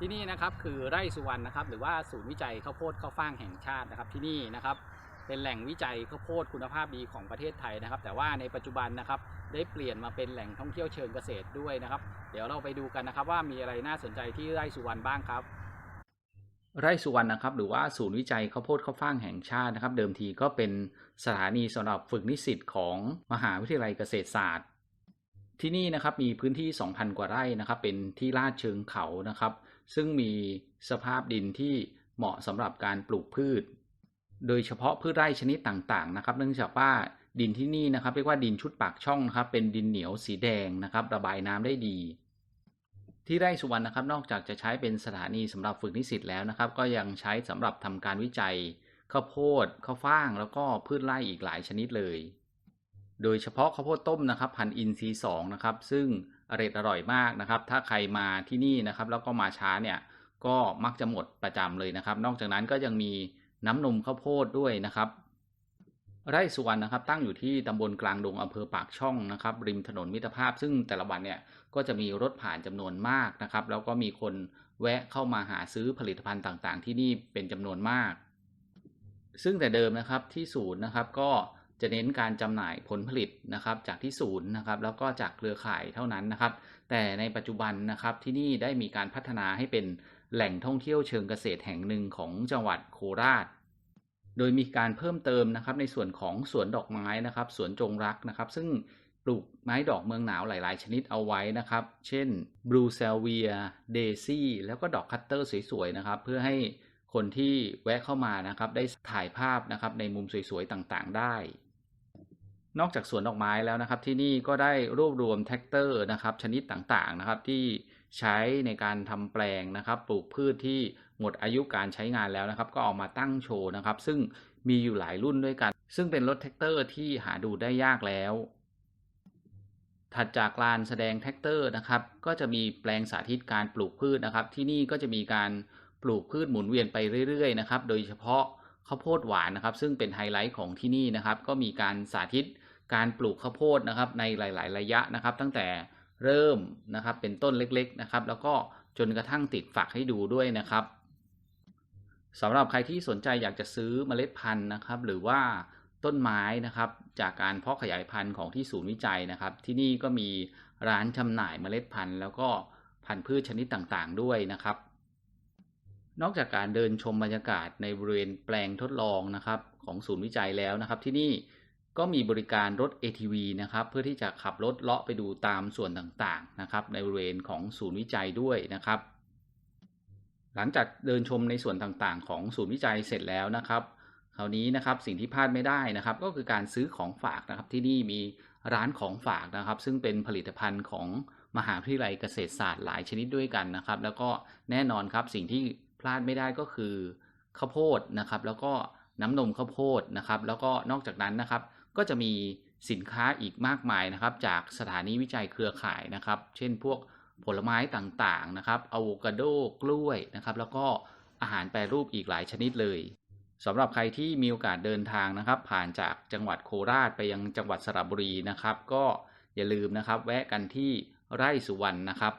ที่นี่นะครับคือไร่สุวรรณนะครับหรือว่าศูนย์วิจัยข้าวโพดข้าวฟ่างแห่งชาตินะครับที่นี่นะครับเป็นแหล่งวิจัยข้าวโพดคุณภาพดีของประเทศไทยนะครับ แต่ว่าในปัจจุบันนะครับได้เปลี่ยนมาเป็นแหล่งท่องเที่ยวเชิงเกษตรด้วยนะครับ เดี๋ยวเราไปดูกันนะครับว่ามีอะไรน่าสนใจที่ไร่สุวรรณบ้างครับ ไร่สุวรรณนะครับหรือว่าศูนย์วิจัยข้าวโพดข้าวฟ่างแห่งชาตินะครับ เดิมทีก็เป็นสถานีสำหรับฝึกนิสิตของมหาวิทยาลัยเกษตรศาสตร์ ที่นี่นะครับมีพื้นที่ 2,000 กว่าไร่นะครับ เป็นที่ลาดเชิงเขานะครับ ซึ่งมีสภาพดินที่เหมาะสำหรับการปลูกพืช โดยเฉพาะพืชไร่ชนิดต่างๆ นะครับ เนื่องจากว่าดินที่นี่นะครับ เรียกว่าดินชุดปากช่องนะครับ เป็นดินเหนียวสีแดงนะครับ ระบายน้ำได้ดี ที่ไร่สุวรรณนะครับ นอกจากจะใช้เป็นสถานีสำหรับฝึกนิสิตแล้วนะครับ ก็ยังใช้สำหรับทำการวิจัยข้าวโพดข้าวฟ่าง แล้วก็พืชไร่อีกหลายชนิดเลย โดยเฉพาะข้าวโพดต้มนะครับพันอินทรีสองนะครับ ซึ่งอร่อยอร่อยมากนะครับ ถ้าใครมาที่นี่นะครับ แล้วก็มาช้าเนี่ยก็มักจะหมดประจำเลยนะครับ นอกจากนั้นก็ยังมีน้ำนมข้าวโพดด้วยนะครับ ไร่สุวรรณนะครับ ตั้งอยู่ที่ตำบลกลางดงอำเภอปากช่องนะครับ ริมถนนมิตรภาพ ซึ่งแต่ละวันเนี่ยก็จะมีรถผ่านจำนวนมากนะครับ แล้วก็มีคนแวะเข้ามาหาซื้อผลิตภัณฑ์ต่างๆ ที่นี่เป็นจำนวนมาก ซึ่งแต่เดิมนะครับที่ศูนย์นะครับก็ จะเน้นการจำหน่ายผลผลิตนะครับจากที่ศูนย์นะครับแล้วก็จากเครือข่ายเท่านั้นนะครับ แต่ในปัจจุบันนะครับที่นี่ได้มีการพัฒนาให้เป็นแหล่งท่องเที่ยวเชิงเกษตรแห่งหนึ่งของจังหวัดโคราช โดยมีการเพิ่มเติมนะครับในส่วนของสวนดอกไม้นะครับสวนจงรักนะครับ ซึ่งปลูกไม้ดอกเมืองหนาวหลาย ๆ ชนิดเอาไว้นะครับ เช่นบลูเซลเวียเดซี่แล้วก็ดอกคัตเตอร์สวย ๆ นะครับ เพื่อให้คนที่แวะเข้ามานะครับได้ถ่ายภาพนะครับในมุมสวย ๆ ต่าง ๆ ได้ นอกจากสวนดอกไม้แล้วนะครับ ที่นี่ก็ได้รวบรวมแท็กเตอร์นะครับ ชนิดต่างๆนะครับ ที่ใช้ในการทำแปลงนะครับ ปลูกพืชที่หมดอายุการใช้งานแล้วนะครับ ก็เอามาตั้งโชว์นะครับ ซึ่งมีอยู่หลายรุ่นด้วยกัน ซึ่งเป็นรถแท็กเตอร์ที่หาดูได้ยากแล้ว ถัดจากลานแสดงแท็กเตอร์นะครับ ก็จะมีแปลงสาธิตการปลูกพืชนะครับ ที่นี่ก็จะมีการปลูกพืชหมุนเวียนไปเรื่อยๆนะครับ โดยเฉพาะข้าวโพดหวานนะครับ ซึ่งเป็นไฮไลท์ของที่นี่นะครับ ก็มีการสาธิต การปลูกข้าวโพดนะครับในหลาย ๆ ระยะนะครับ ตั้งแต่เริ่มนะครับเป็นต้นเล็กๆนะครับ แล้วก็จนกระทั่งติดฝักให้ดูด้วยนะครับสำหรับใครที่สนใจอยากจะซื้อเมล็ดพันธุ์นะครับ หรือว่าต้นไม้นะครับจากการเพาะขยายพันธุ์ของที่ศูนย์วิจัยนะครับ ที่นี่ก็มีร้านจำหน่ายเมล็ดพันธุ์ แล้วก็พันธุ์พืชชนิดต่างๆ ด้วยนะครับ นอกจากการเดินชมบรรยากาศในบริเวณแปลงทดลองนะครับของศูนย์วิจัยแล้วนะครับ ที่นี่ ก็มีบริการรถ ATV นะครับ เพื่อที่จะขับรถเลาะไปดูตามส่วนต่างๆนะครับ ในบริเวณของศูนย์วิจัยด้วยนะครับ หลังจากเดินชมในส่วนต่างๆ ของศูนย์วิจัยเสร็จแล้วนะครับคราวนี้นะครับสิ่งที่พลาดไม่ได้นะครับ ก็คือการซื้อของฝากนะครับ ที่นี่มีร้านของฝากนะครับ ซึ่งเป็นผลิตภัณฑ์ของมหาวิทยาลัยเกษตรศาสตร์หลายชนิดด้วยกันนะครับ แล้วก็แน่นอนครับสิ่งที่พลาดไม่ได้ก็คือข้าวโพดนะครับ แล้วก็น้ำนมข้าวโพดนะครับ แล้วก็นอกจากนั้นนะครับ ก็จะมีสินค้าอีกมากมายนะครับ จากสถานีวิจัยเครือข่ายนะครับ เช่นพวกผลไม้ต่างๆนะครับอะโวคาโดกล้วยนะครับ แล้วก็อาหารแปรรูปอีกหลายชนิดเลยสำหรับใครที่มีโอกาสเดินทางนะครับ ผ่านจากจังหวัดโคราชไปยังจังหวัดสระบุรีนะครับ ก็อย่าลืมนะครับ แวะกันที่ไร่สุวรรณนะครับ